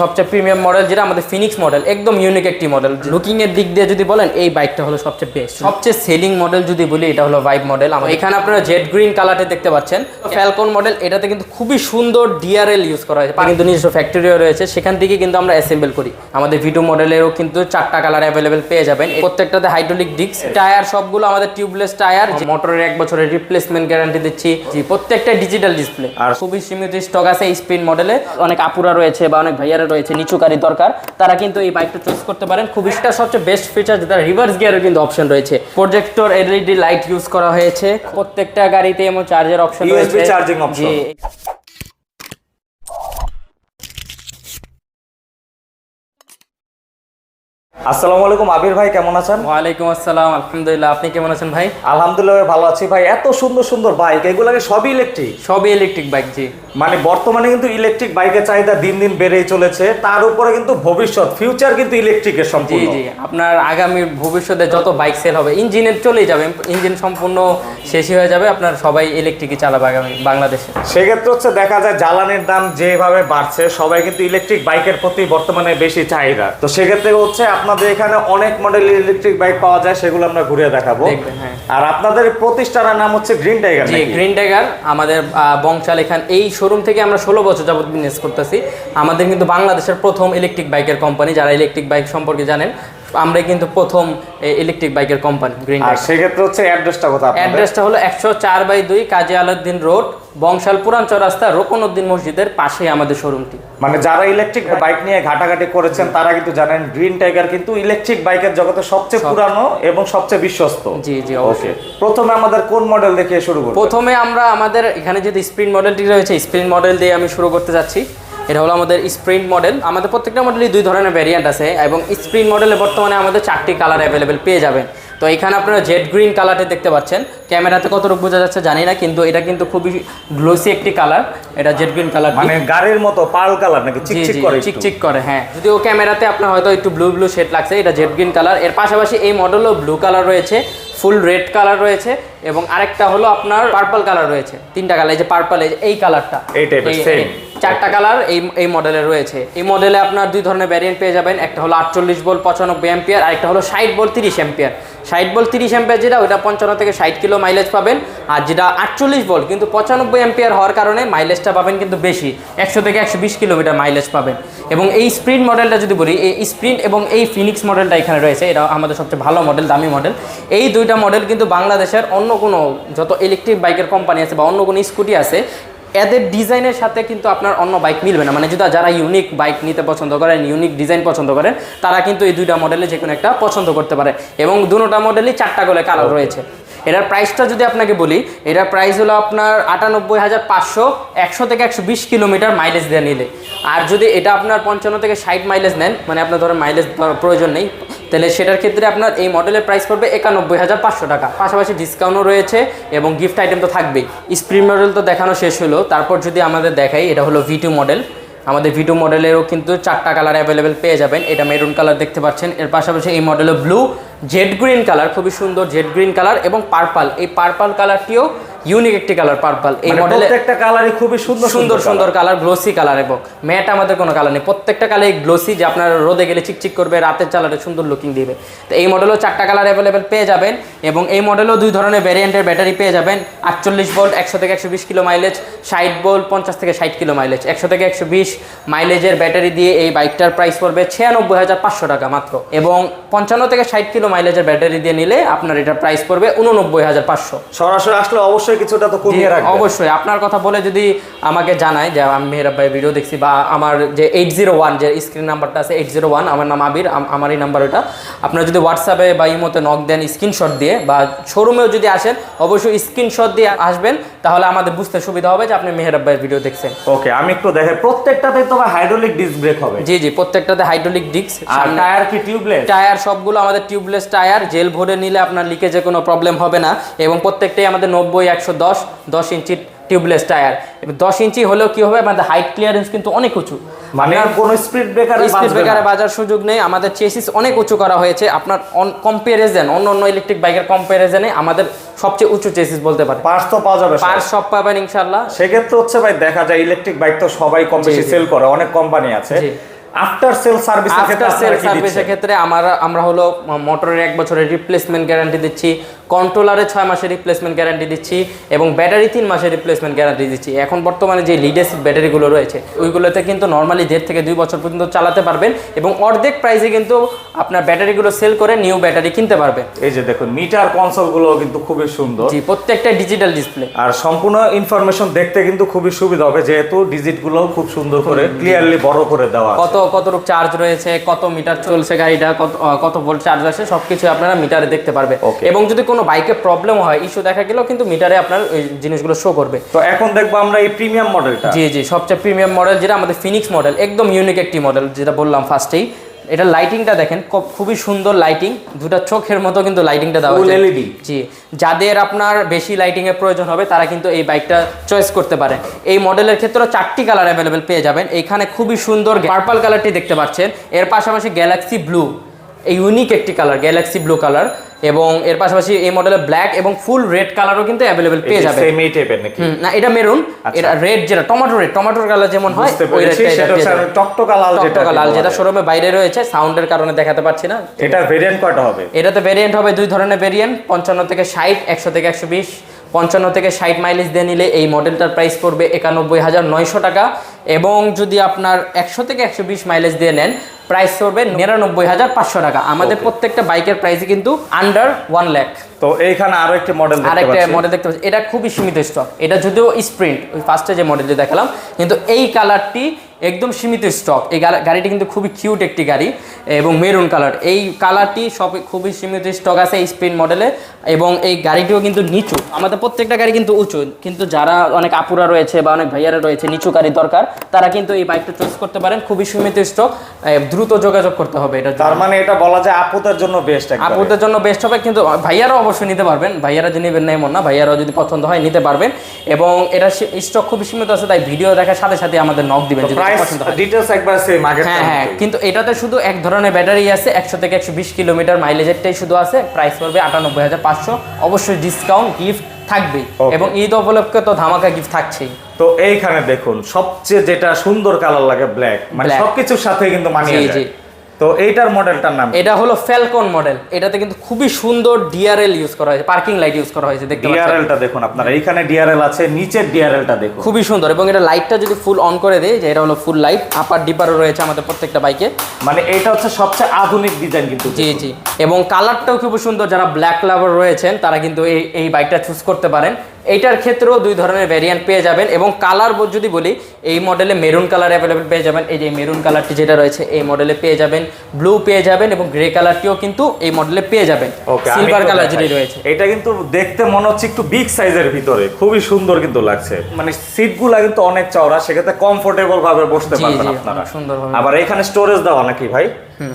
সবচেয়ে premium model যেটা আমাদের ফিনিক্স মডেল একদম ইউনিক একটি মডেল লুকিং এর দিক দিয়ে যদি বলেন, এই বাইকটা হলো সবচেয়ে বেস্ট সবচেয়ে সেলিং মডেল যদি বলি, এটা হলো ভাইব মডেল এখানে আপনারা জেড গ্রিন কালারটা দেখতে পাচ্ছেন। ফ্যালকন মডেল এটাতে কিন্তু খুবই সুন্দর ডিআরএল ইউজ করা হয়েছে। কিন্তু নিজস্ব ফ্যাক্টরিও রয়েছে, সেখান থেকে কিন্তু আমরা অ্যাসেম্বল করি। আমাদের ভিটু মডেলেরও কিন্তু চারটা কালার অ্যাভেলেবেল পেয়ে যাবেন। প্রত্যেকটাতে হাইড্রোলিক ডিস্ক টায়ার সবগুলো আমাদের টিউবলেস টায়ার মোটরের এক বছরের রিপ্লেসমেন্ট গ্যারান্টি দিচ্ছি। প্রত্যেকটা ডিজিটাল ডিসপ্লে আর খুবই সীমিত স্টক আছে এই স্পিন মডেলে অনেক আপুরা রয়েছে বা অনেক ভাইয়ারা রয়েছে নিচু গাড়ি দরকার। তারা কিন্তু এই বাইকটা চুজ করতে পারেন। খুব ইস্টার সবচেয়ে বেস্ট ফিচার যেটা রিভার্স গিয়ারের কিন্তু অপশন রয়েছে। প্রজেক্টর এলইডি লাইট ইউজ করা হয়েছে। প্রত্যেকটা গাড়িতে এমন চার্জের অপশন রয়েছে। Charging option। আসসালামু আলাইকুম আবির ভাই কেমন আছেন? ওয়ালাইকুম আসসালাম আলহামদুলিল্লাহ। আপনি কেমন আছেন ভাই? আলহামদুলিল্লাহ ভালো আছি ভাই। এত সুন্দর সুন্দর বাইক সবই ইলেকট্রিক সবই ইলেকট্রিক বাইক জি। মানে বর্তমানে কিন্তু ইলেকট্রিক বাইকের চাহিদা দিন দিন বেড়েই চলেছে। তার উপরে কিন্তু ভবিষ্যৎ ফিউচার কিন্তু ইলেকট্রিকের সম্পূর্ণ। জি। আপনার আগামী ভবিষ্যতে যত বাইক সেল হবে ইঞ্জিনের চলেই যাবে। ইঞ্জিন সম্পূর্ণ শেষই হয়ে যাবে আপনার সবাই ইলেকট্রিকই চালাবে আগামী বাংলাদেশে। সেক্ষেত্রে হচ্ছে দেখা যায় জ্বালানির দাম যেভাবে বাড়ছে সবাই কিন্তু ইলেকট্রিক বাইকের প্রতি বর্তমানে বেশি চাহিদা। তো সেক্ষেত্রে হচ্ছে আপনাদের এখানে অনেক মডেলের ইলেকট্রিক বাইক পাওয়া যায় সেগুলো আমরা ঘুরে দেখাবো। হ্যাঁ। আর আপনাদের প্রতিষ্ঠানের নাম হচ্ছে গ্রিন টাইগার জি গ্রিন টাইগার আমাদের বংশাল এখান এই শোরুম থেকে আমরা ষোলো বছর যাবত বিজনেস করতেছি। আমাদের কিন্তু বাংলাদেশের প্রথম ইলেকট্রিক বাইকের কোম্পানি যারা ইলেকট্রিক বাইক সম্পর্কে জানেন আমরা কিন্তু প্রথম ইলেকট্রিক বাইকের কোম্পানি গ্রিন আর সেক্ষেত্রে হচ্ছে অ্যাড্রেসটা কথা আপনাদের। অ্যাড্রেসটা হলো একশো চার বাই দুই কাজী আলাউদ্দিন রোড বংশাল পুরান চৌরাস্তা রোকনউদ্দিন মসজিদের পাশেই আমাদের শোরুমটি মানে যারা ইলেকট্রিক বাইক নিয়ে ঘাটাঘাটি করেছেন তারা কিন্তু জানেন গ্রিন টাইগার কিন্তু ইলেকট্রিক বাইকের জগতে সবচেয়ে পুরানো এবং সবচেয়ে বিশ্বস্ত। জি জি ওকে অবশ্যই প্রথমে আমাদের কোন মডেল দেখিয়ে শুরু করব প্রথমে আমরা আমাদের এখানে যদি স্প্রিন্ট মডেলটি রয়েছে স্প্রিন্ট মডেল দিয়ে আমি শুরু করতে যাচ্ছি। এটা হলো আমাদের স্প্রিন্ট মডেল। আমাদের প্রত্যেকটা মডেলই দুই ধরনের ভ্যারিয়েন্ট আছে এবং স্প্রিন্ট মডেলে বর্তমানে আমাদের চারটি কালার অ্যাভেলেবেল পেয়ে যাবেন। তো এখানে আপনারা জেড গ্রিন কালারটি দেখতে পাচ্ছেন। ক্যামেরাতে কতটুকু বোঝা যাচ্ছে জানি না কিন্তু এটা কিন্তু খুবই গ্লোসি একটি কালার এটা জেড গ্রিন কালার মানে গাড়ির মতো পাল কালার নাকি? চিকচিক করে। চিকচিক করে হ্যাঁ। যদিও ক্যামেরাতে আপনার হয়তো একটু ব্লু ব্লু শেড লাগছে এটা জেড গ্রিন কালারের পাশাপাশি এই মডেলও ব্লু কালার রয়েছে ফুল রেড কালার রয়েছে এবং আরেকটা হলো আপনার পার্পল কালার রয়েছে। তিনটা কালার এই যে পার্পল এই কালারটা এই এর, same। চারটা কালার এই এই মডেলে রয়েছে। এই মডেলে আপনার দুই ধরনের ভ্যারিয়েন্ট পেয়ে যাবেন। একটা হলো আটচল্লিশ বল পঁচানব্বই অ্যাম্পিয়ার আর একটা হলো ষাট বল তিরিশ অ্যাম্পিয়ার ষাট বল তিরিশ অ্যাম্পিয়ার যেটা, ওইটা পঞ্চান্ন থেকে ষাট কিলো মাইলেজ পাবেন। আর যেটা আটচল্লিশ বল কিন্তু পঁচানব্বই অ্যাম্পিয়ার হওয়ার কারণে মাইলেজটা পাবেন কিন্তু বেশি। একশো থেকে একশো বিশ কিলোমিটার মাইলেজ পাবেন। এবং এই স্প্রিন্ট মডেলটা যদি বলি, এই স্প্রিন্ট এবং এই ফিনিক্স মডেলটা এখানে রয়েছে এটা আমাদের সবচেয়ে ভালো মডেল দামি মডেল এই দুইটা মডেল কিন্তু বাংলাদেশের অন্য কোনো যত ইলেকট্রিক বাইকের কোম্পানি আছে বা অন্য কোনো স্কুটি আছে এদের ডিজাইনের সাথে কিন্তু আপনার অন্য বাইক মিলবে না। মানে যদি যারা ইউনিক বাইক নিতে পছন্দ করেন ইউনিক ডিজাইন পছন্দ করেন, তারা কিন্তু এই দুইটা মডেলে যে কোনো একটা পছন্দ করতে পারে। এবং দুটা মডেলই চারটা করে কালার রয়েছে। এটার প্রাইসটা যদি আপনাকে বলি, এটার প্রাইস হলো আপনার আটানব্বই হাজার পাঁচশো, একশো থেকে একশো বিশ কিলোমিটার মাইলেজ দিয়ে নিলে। আর যদি এটা আপনার পঞ্চান্ন থেকে ষাট মাইলেজ নেন মানে আপনার ধরেন মাইলেজ প্রয়োজন নেই, তাহলে সেটার ক্ষেত্রে আপনার এই মডেলের প্রাইস পড়বে একানব্বই হাজার পাঁচশো টাকা। পাশাপাশি ডিসকাউন্টও রয়েছে এবং গিফট আইটেম তো থাকবেই। স্প্রিং মডেল তো দেখানো শেষ হলো, তারপর যদি আমাদের দেখাই, এটা হলো ভিটু মডেল আমাদের ভিটু মডেলেরও কিন্তু চারটা কালার অ্যাভেলেবেল পেয়ে যাবেন, এটা মেরুন কালার দেখতে পাচ্ছেন। এর পাশাপাশি এই মডেলে ব্লু জেড গ্রিন কালার খুবই সুন্দর জেড গ্রিন কালার এবং পার্পাল। এই পার্পাল কালারটিও ইউনিক একটি কালার পার্পল এই মানে মডেলে প্রত্যেকটা কালারই খুবই সুন্দর সুন্দর সুন্দর কালার গ্লোসি কালার এবং ম্যাট আমাদের কোনো কালার নেই। প্রত্যেকটা কালার গ্লোসি যে আপনার রোদে গেলে চিকচিক করবে রাতের চালারে সুন্দর লুকিং দিবে। তো এই মডেলও চারটা কালার অ্যাভেলেবেল পেয়ে যাবেন এবং এই মডেলও দুই ধরনের ভ্যারিয়েন্টের ব্যাটারি পেয়ে যাবেন। আটচল্লিশ ভোল্ট একশো থেকে একশো বিশ কিলো মাইলেজ ষাট ভোল্ট পঞ্চাশ থেকে ষাট কিলো মাইলেজ একশো থেকে একশো বিশ মাইলেজের ব্যাটারি দিয়ে এই বাইকটার প্রাইস পড়বে ছিয়ানব্বই হাজার পাঁচশো টাকা মাত্র। এবং পঞ্চান্ন থেকে ষাট কিলো মাইলেজের ব্যাটারি দিয়ে নিলে আপনার এটার প্রাইস পড়বে উননব্বই হাজার পাঁচশো। সরাসরি আসলে অবশ্যই কিছুটা তো কমিয়ে রাখবে। অবশ্যই। আপনার কথা বলে যদি আমাকে জানায় যে আমি মেহরাব ভাই ভিডিও দেখছি বা আমার যে এইট জিরো ওয়ান যে স্ক্রিন নাম্বারটা আছে এইট জিরো ওয়ান আমার নাম আবির আম- আমারই নাম্বার ওটা। আপনারা যদি হোয়াটসঅ্যাপে বা ইমোতে নক দেন স্ক্রিনশট দিয়ে বা শোরুমেও যদি আসেন অবশ্যই স্ক্রিনশট দিয়ে আসবেন তাহলে আমাদের বুঝতে সুবিধা হবে যে আপনি মেহরাব ভাইয়ের ভিডিও দেখছেন। ওকে আমি একটু দেখে প্রত্যেকটাতে তো হাইড্রোলিক ডিস্ক ব্রেক হবে। জি জি প্রত্যেকটাতে হাইড্রোলিক ডিস্ক আর টায়ার কি টিউবলেস টায়ার সবগুলো আমাদের টিউবলেস টায়ার জেল ভরে নিলে আপনার লিকেজে কোনো প্রবলেম হবে না এবং প্রত্যেকটাই আমাদের নব্বই একশো দশ দশ ইঞ্চি টিউবলেস টায়ার দশ ইঞ্চি হলেও কি হবে? আমাদের হাইট ক্লিয়ারেন্স কিন্তু অনেক উঁচু। মানে কোন স্পিড ব্রেকারে স্পিড ব্রেকারে বাজার সুযোগ নেই। আমাদের চেসিস অনেক উঁচু করা হয়েছে। আপনার কম্পারিজন অন্য অন্য ইলেকট্রিক বাইকের কম্পারিজনে আমাদের সবচেয়ে উঁচু চেসিস বলতে পারে পার্টস তো পাওয়া যাবে সব। পার সব পাবেন ইনশাল্লাহ সেক্ষেত্রে হচ্ছে ভাই দেখা যায় ইলেকট্রিক বাইক তো সবাই কম বেশি সেল করে অনেক কোম্পানি আছে। সেল আফটার সেল সার্ভিসের ক্ষেত্রে আমরা আমরা হলো মোটরের এক বছরের রিপ্লেসমেন্ট গ্যারান্টি দিচ্ছি। কন্ট্রোলারে ছয় মাসের রিপ্লেসমেন্ট গ্যারান্টি দিচ্ছি এবং ব্যাটারি তিন মাসের রিপ্লেসমেন্ট গ্যারান্টি দিচ্ছি। এখন বর্তমানে যে লিডেসিড ব্যাটারিগুলো রয়েছে ওইগুলোতে কিন্তু নর্মালি দেড় থেকে দুই বছর পর্যন্ত চালাতে পারবেন এবং অর্ধেক প্রাইসে কিন্তু আপনার ব্যাটারিগুলো সেল করে নিউ ব্যাটারি কিনতে পারবেন। এই যে দেখুন মিটার কনসোলগুলো কিন্তু খুবই সুন্দর। জি প্রত্যেকটা ডিজিটাল ডিসপ্লে আর সম্পূর্ণ ইনফরমেশন দেখতে কিন্তু খুবই সুবিধা হবে যেহেতু ডিজিটগুলো খুব সুন্দর করে ক্লিয়ারলি বড় করে দেওয়া। কত কতটুকু চার্জ রয়েছে কত মিটার চলছে গাড়িটা কত কত ভোল্ট চার্জ আছে সবকিছু আপনারা মিটারে দেখতে Okay. এবং যদি কোনো বাইকে প্রবলেম হয় ইস্যু দেখা গেলেও কিন্তু মিটারে আপনার ওই জিনিসগুলো শো করবে। তো এখন দেখব আমরা এই প্রিমিয়াম মডেলটা জি জি সবচেয়ে প্রিমিয়াম মডেল যেটা আমাদের ফিনিক্স মডেল একদম ইউনিক একটি মডেল যেটা বললাম ফার্স্টেই এটা লাইটিংটা দেখেন খুব- খুবই সুন্দর লাইটিং দুটা চোখের মতো কিন্তু লাইটিংটা দেওয়া হয়েছে। LED জি যাদের আপনার বেশি লাইটিং এর প্রয়োজন হবে তারা কিন্তু এই বাইকটা চয়েস করতে পারেন এই মডেলের ক্ষেত্রে চারটি কালার অ্যাভেলেবেল পেয়ে যাবেন। এখানে খুবই সুন্দর পার্পল কালারটি দেখতে পাচ্ছেন। এর পাশাপাশি গ্যালাক্সি ব্লু ইউনিক একটি কালার গ্যালাক্সি ব্লু কালার এবং এর পাশাপাশি এই মডেলের ব্ল্যাক এবং ফুল রেড কালারও কিন্তু অ্যাভেলেবেল পেয়ে যাবেন সেম এই টাইপের নাকি? না এটা মেরুন এটা রেড যেটা টমেটো রেড টমেটো কালার যেমন হয় বুঝতে ওই পেরেছি রেডটা সেটা টকটকা লাল যেটা। টকটকা লাল যেটা। শোরুমে বাইরে রয়েছে সাউন্ডের কারণে দেখাতে পাচ্ছি না। এটা ভেরিয়েন্ট কয়টা হবে? এটাতে ভেরিয়েন্ট হবে দুই ধরনের ভেরিয়েন্ট পঞ্চান্ন থেকে ষাট একশো থেকে একশো বিশ। পঞ্চান্ন থেকে ষাট মাইলেজ দিয়ে নিলে এই মডেলটার প্রাইস পড়বে একানব্বই হাজার নয়শো টাকা। এবং যদি আপনার একশো থেকে একশো বিশ মাইলেজ দিয়ে নেন প্রাইস পড়বে নিরানব্বই হাজার পাঁচশো টাকা। আমাদের প্রত্যেকটা বাইকের প্রাইস কিন্তু আন্ডার ওয়ান ল্যাক তো এইখানে আরও একটা মডেল আরেকটা মডেল দেখতে পাচ্ছি। এটা খুবই সীমিত স্টক এটা যদিও স্প্রিন্ট ওই ফার্স্টে যে মডেলটি দেখালাম কিন্তু এই কালারটি একদম সীমিত স্টক এই গাড়িটি কিন্তু খুবই কিউট একটি গাড়ি এবং মেরুন কালার এই কালারটি সব খুবই সীমিত স্টক আছে এই স্প্রিন্ট মডেলে এবং এই গাড়িটিও কিন্তু নিচু। আমাদের প্রত্যেকটা গাড়ি কিন্তু উঁচু। কিন্তু যারা অনেক আপুরা রয়েছে বা অনেক ভাইয়ারা রয়েছে নিচু গাড়ি দরকার। তারা কিন্তু এই বাইকটা চুজ করতে পারেন। খুবই সীমিত স্টক দ্রুত যোগাযোগ করতে হবে এটা তার মানে এটা বলা যায় আপুদের জন্য বেস্ট আপুদের জন্য বেস্ট হবে কিন্তু ভাইয়ারাও অবশ্যই নিতে পারবেন। ভাইয়ারা যে নেবেন না এমন না ভাইয়ারাও যদি পছন্দ হয় নিতে পারবেন। এবং এটা স্টক খুব সীমিত আছে তাই ভিডিও দেখার সাথে সাথে আমাদের নক দিবেন যদি পছন্দ হয়। ডিটেইলস একবার সেম আগের হ্যাঁ হ্যাঁ কিন্তু এটাতে শুধু এক ধরনের ব্যাটারি আছে একশো থেকে একশো বিশ কিলোমিটার মাইলেজেরটাই শুধু আছে প্রাইস পড়বে আটানব্বই হাজার পাঁচশো। অবশ্যই ডিসকাউন্ট গিফট Okay. এবং ঈদ উপলক্ষে তো ধামাকা গিফট থাকছেই তো এইখানে দেখুন সবচেয়ে যেটা সুন্দর কালার লাগে ব্ল্যাক মানে সবকিছুর সাথে কিন্তু মানিয়ে যায়। তো এইটার মডেলটার নাম এটা হলো ফ্যালকন মডেল এটাতে কিন্তু খুবই সুন্দর ডিআরএল ইউজ করা হয়েছে পার্কিং লাইট ইউজ করা হয়েছে দেখতে পাচ্ছেন? ডিআরএলটা দেখুন আপনারা এইখানে ডিআরএল আছে নিচের ডিআরএলটা দেখুন। খুবই সুন্দর এবং এটা লাইটটা যদি ফুল অন করে দেয় যে এটা হলো ফুল লাইট আপার ডিপারও রয়েছে আমাদের প্রত্যেকটা বাইকে মানে এটা হচ্ছে সবচেয়ে আধুনিক ডিজাইন কিন্তু জি জি। এবং কালারটাও খুব সুন্দর যারা ব্ল্যাক লাভার রয়েছেন তারা কিন্তু এই এই বাইকটা চুজ করতে পারেন। এইটার ক্ষেত্রেও দুই ধরনের ভ্যারিয়েন্ট পেয়ে যাবেন এবং কালার যদি বলি এই মডেলে মেরুন কালার অ্যাভেলেবেল পেয়ে যাবেন। এই যে মেরুন কালারটি যেটা রয়েছে এই মডেলে পেয়ে যাবেন। ব্লু পেয়ে যাবেন এবং গ্রে কালারটিও কিন্তু এই মডেলে পেয়ে যাবেন। সিলভার কালার যেটি রয়েছে। এটা কিন্তু দেখতে মনে হচ্ছে একটু বিগ সাইজের ভিতরে। খুবই সুন্দর কিন্তু লাগছে। মানে সিটগুলা কিন্তু অনেক চওড়া সেক্ষেত্রে কমফোর্টেবল ভাবে বসতে পারবেন আপনারা। সুন্দরভাবে। আবার এখানে স্টোরেজ দেওয়া নাকি ভাই?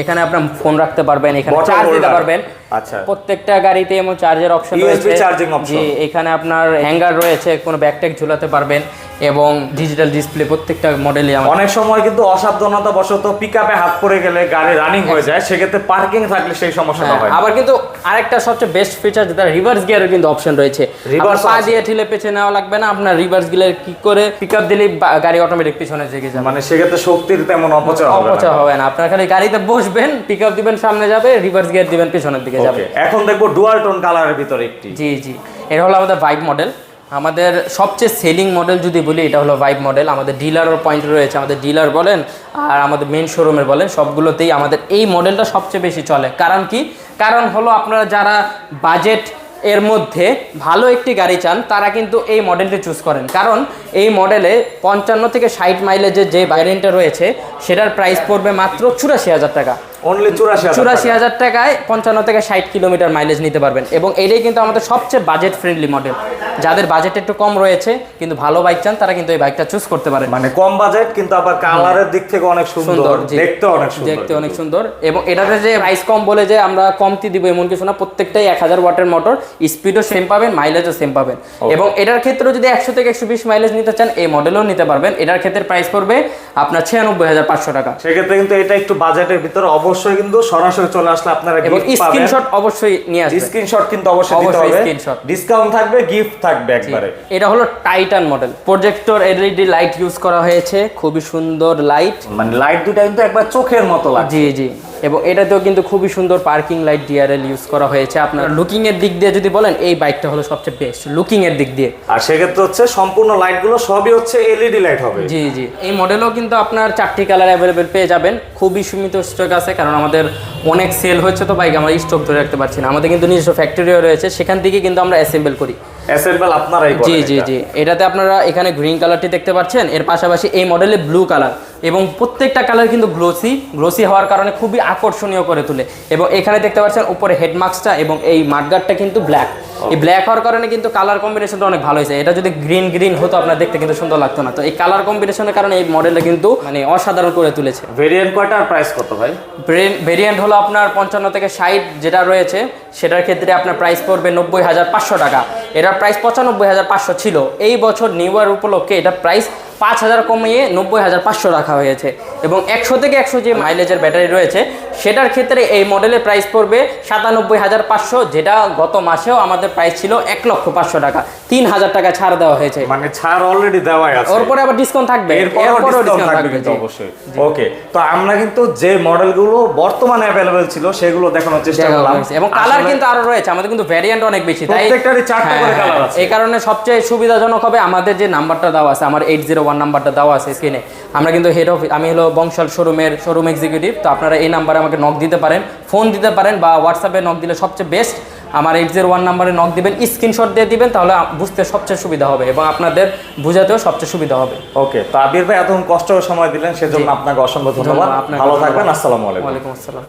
এখানে আপনার ফোন রাখতে পারবেন এখানে চার্জ দিতে পারবেন। আচ্ছা। প্রত্যেকটা গাড়িতে এমন চার্জের অপশন রয়েছে। charging option। জি এখানে আপনার হ্যাঙ্গার রয়েছে কোনো ব্যাকট্যাগ ঝুলাতে পারবেন এবং ডিজিটাল ডিসপ্লে প্রত্যেকটা মডেলই অনেক সময় কিন্তু অসাবধানতা বশত পিকআপে হাত পড়ে গেলে গাড়ি রানিং হয়ে যায় সেক্ষেত্রে পার্কিং থাকলে সেই সমস্যাটা হ্যাঁ, হয় আবার কিন্তু আরেকটা সবচেয়ে বেস্ট ফিচার যেটা রিভার্স গিয়ারের কিন্তু অপশন রয়েছে। আপনার পা দিয়ে ঠেলে পেছনে নেওয়া লাগবে না আপনার রিভার্স গিয়ার কি করে পিক আপ দিলেই গাড়ি অটোমেটিক পিছনে জেগে যাবে। মানে সেক্ষেত্রে শক্তির তেমন অপচয় হবে না। অপচয় হবে না। আপনার খালি গাড়িতে বসবেন পিক আপ দিবেন সামনে যাবে রিভার্স গিয়ার দিবেন পিছনের দিকে যাবে। এখন দেখব ডুয়াল টোন কালারের ভিতরে একটি। জি জি। এটা হলো আমাদের ভাইব মডেল আমাদের সবচেয়ে সেলিং মডেল যদি বলি এটা হলো ভাইব মডেল আমাদের ডিলারও পয়েন্ট রয়েছে আমাদের ডিলার বলেন আর আমাদের মেন শোরুমের বলেন সবগুলোতেই আমাদের এই মডেলটা সবচেয়ে বেশি চলে। কারণ কি? কারণ হলো আপনারা যারা বাজেট এর মধ্যে ভালো একটি গাড়ি চান তারা কিন্তু এই মডেলটি চুজ করেন। কারণ এই মডেলে পঞ্চান্ন থেকে ষাট মাইলেজের যে ভ্যারিয়েন্টটা রয়েছে সেটার প্রাইস পড়বে মাত্র চুরাশি হাজার টাকা। অনলি চুরাশি হাজার টাকায় পঞ্চান্ন থেকে ষাট কিলোমিটার মাইলেজ নিতে পারবেন। এবং এটাই কিন্তু আমাদের সবচেয়ে বাজেট ফ্রেন্ডলি মডেল যাদের বাজেট একটু কম রয়েছে কিন্তু ভালো বাইক চান তারা কিন্তু এই বাইকটা চুজ করতে পারেন। মানে কম বাজেট কিন্তু আবার কালারের দিক থেকে অনেক সুন্দর দেখতে অনেক সুন্দর দেখতে অনেক সুন্দর। এবং এটাতে যে প্রাইস কম বলে যে আমরা কমতি দিব এমন কিছু না প্রত্যেকটাই এক হাজার ওয়াটের মোটর স্পিডও সেম পাবেন মাইলেজও সেম পাবেন। এবং এটার ক্ষেত্রেও যদি একশো থেকে একশো বিশ মাইলেজ নিতে চান এই মডেলও নিতে পারবেন। এটার ক্ষেত্রে প্রাইস পড়বে আপনার ছিয়ানব্বই হাজার পাঁচশো টাকা। সেক্ষেত্রে কিন্তু এটা একটু বাজেটের ভিতরে অবশ্যই কিন্তু সরাসরি চলে আসলে আপনারা এবং স্ক্রিনশট অবশ্যই নিয়ে আসবেন। স্ক্রিনশট কিন্তু অবশ্যই দিতে অবশ্যই হবে। screenshot। ডিসকাউন্ট থাকবে গিফট থাকবে একবারে। এটা হলো titan model projector LED light use করা হয়েছে। খুবই সুন্দর লাইট মানে লাইট দুটা কিন্তু একবার চোখের মতো লাগে জি জি। এবং এটাতেও কিন্তু খুবই সুন্দর পার্কিং লাইট ডিআরএল ইউজ করা হয়েছে। আপনার লুকিং এর দিক দিয়ে যদি বলেন এই বাইকটা হলো সবচেয়ে বেস্ট লুকিং এর দিক দিয়ে। আর সেক্ষেত্রে হচ্ছে সম্পূর্ণ লাইটগুলো সবই হচ্ছে এলইডি লাইট হবে। জি জি। এই মডেলও কিন্তু আপনার চারটি কালার অ্যাভেলেবেল পেয়ে যাবেন। খুবই সীমিত স্টক আছে কারণ আমাদের অনেক সেল হচ্ছে তো বাইক আমরা স্টক ধরে রাখতে পারছি না। আমাদের কিন্তু নিজস্ব ফ্যাক্টরিও রয়েছে সেখান থেকে কিন্তু আমরা অ্যাসেম্বল করি। অ্যাসেম্বল আপনারাই করেন জি জি। জি। এটাতে আপনারা এখানে গ্রিন কালারটি দেখতে পাচ্ছেন। এর পাশাপাশি এই মডেলে ব্লু কালার এবং প্রত্যেকটা কালার কিন্তু গ্লোসি গ্লোসি হওয়ার কারণে খুবই আকর্ষণীয় করে তোলে। এবং এখানে দেখতে পাচ্ছেন উপরে হেডমার্কসটা এবং এই মাঠগার্ডটা কিন্তু ব্ল্যাক এই ব্ল্যাক হওয়ার কারণে কিন্তু কালার কম্বিনেশনটা অনেক ভালো হয়েছে। এটা যদি গ্রিন গ্রিন হতো আপনার দেখতে কিন্তু সুন্দর লাগতো না। তো এই কালার কম্বিনেশনের কারণে এই মডেলটা কিন্তু মানে অসাধারণ করে তুলেছে। ভেরিয়েন্ট কয়টা আর প্রাইস কত ভাই? ভেরিয়েন্ট হলো আপনার পঞ্চান্ন থেকে ষাট যেটা রয়েছে সেটার ক্ষেত্রে আপনার প্রাইস পড়বে নব্বই হাজার পাঁচশো টাকা। এটার প্রাইস পঁচানব্বই হাজার পাঁচশো ছিল। এই বছর নিউ ইয়ার উপলক্ষে এটার প্রাইস পাঁচ হাজার কমিয়ে নব্বই হাজার পাঁচশো রাখা হয়েছে এবং একশো থেকে একশো যে মাইলেজের ব্যাটারি রয়েছে সেটার ক্ষেত্রে এই মডেলের প্রাইস পড়বে সাতানব্বই হাজার পাঁচশো যেটা গত মাসেও আমাদের প্রাইস ছিল এক লক্ষ পাঁচশো টাকা। তিন হাজার টাকা ছাড় দেওয়া হয়েছে। মানে ছাড় অলরেডি দেওয়াই আছে। ওরপরে আবার ডিসকাউন্ট থাকবে। এরপরও ডিসকাউন্ট। অবশ্যই। ওকে তো আমরা কিন্তু যে মডেলগুলো বর্তমানে অ্যাভেলেবেল ছিল সেগুলো দেখানোর চেষ্টা করলাম। এবং কালার কিন্তু আরও রয়েছে আমাদের কিন্তু ভ্যারিয়েন্ট অনেক বেশি তাই প্রত্যেকটারই চারটা হ্যাঁ, করে হ্যাঁ, আছে। এই কারণে সবচেয়ে সুবিধাজনক হবে আমাদের যে নাম্বারটা দেওয়া আছে আমার এইট জিরো ওয়ান নাম্বারটা দেওয়া আছে স্ক্রিনে আমরা কিন্তু হেড অফিস আমি হলো বংশাল শোরুমের শোরুম এক্সিকিউটিভ তো আপনারা এই নাম্বারে আমাকে নক দিতে পারেন ফোন দিতে পারেন বা হোয়াটসঅ্যাপে নক দিলে সবচেয়ে বেস্ট আমার এইট জিরো ওয়ান নাম্বারে নক দিবেন স্ক্রিনশট দিয়ে দিবেন তাহলে বুঝতে সবচেয়ে সুবিধা হবে এবং আপনাদের বোঝাতেও সবচেয়ে সুবিধা হবে। ওকে তো আবির ভাই এতক্ষণ কষ্ট সময় দিলেন সেজন্য আপনাকে অসংখ্য ধন্যবাদ ধন্যবাদ, ভালো থাকবেন আসসালামু আলাইকুম। ওয়ালাইকুম আসসালাম।